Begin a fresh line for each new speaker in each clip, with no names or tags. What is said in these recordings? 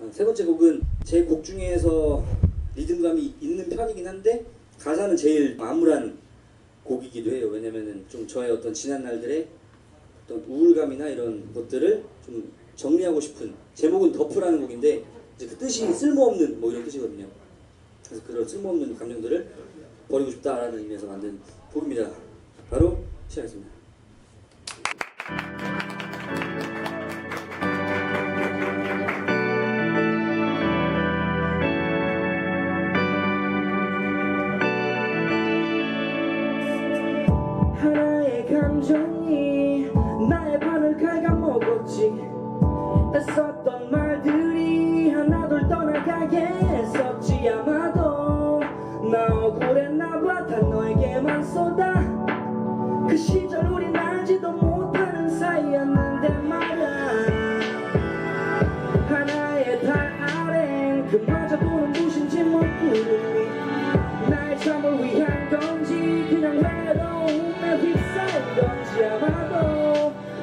어, 세 번째 곡은 제 곡 중에서 리듬감이 있는 편이긴 한데 가사는 제일 암울한 곡이기도 해요. 왜냐면은 좀 저의 어떤 지난 날들의 어떤 우울감이나 이런 것들을 좀 정리하고 싶은 제목은 덮으라는 곡인데 이제 그 뜻이 쓸모없는 뭐 이런 뜻이거든요. 그래서 그런 쓸모없는 감정들을 버리고 싶다라는 의미에서 만든 곡입니다. 바로 시작하겠습니다.
하나의 감정이 나의 반을 갉아먹었지. 애썼던 말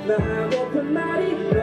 아마도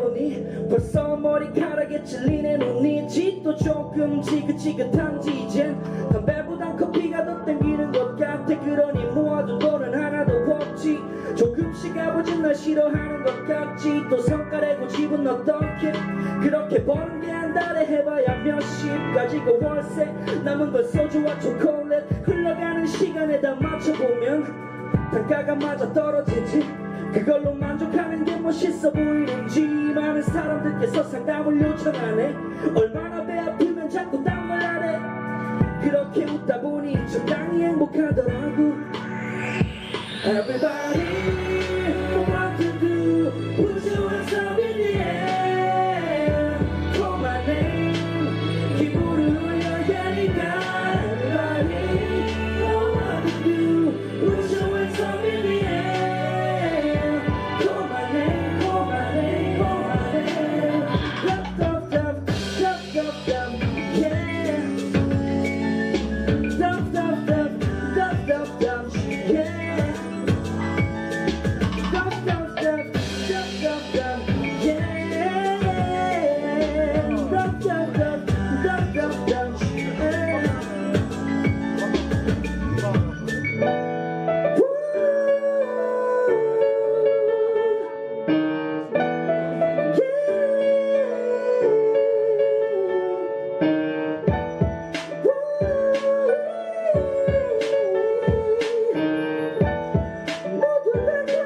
보니 벌써 머리카락에 찔리는 눈이 짙도 조금 지긋지긋한지 이젠 담배보단 커피가 더 땡기는 것 같아. 그러니 모아둔 돈은 하나도 없지. 조금씩 아버지 날 싫어하는 것 같지. 또 성깔의 집은 어떻게 그렇게 버는 게 한 달에 해봐야 몇십 가지고 월세 남은 건 소주와 초콜릿 흘러가는 시간에 다 맞춰보면 단가가 맞아 떨어지지. 그걸로 만족하는 게 멋있어 보이는지 많은 사람들께서 상담을 요청하네 얼마나 배 아프면 자꾸 딴말 하래 그렇게 웃다 보니 적당히 행복하더라고. Everybody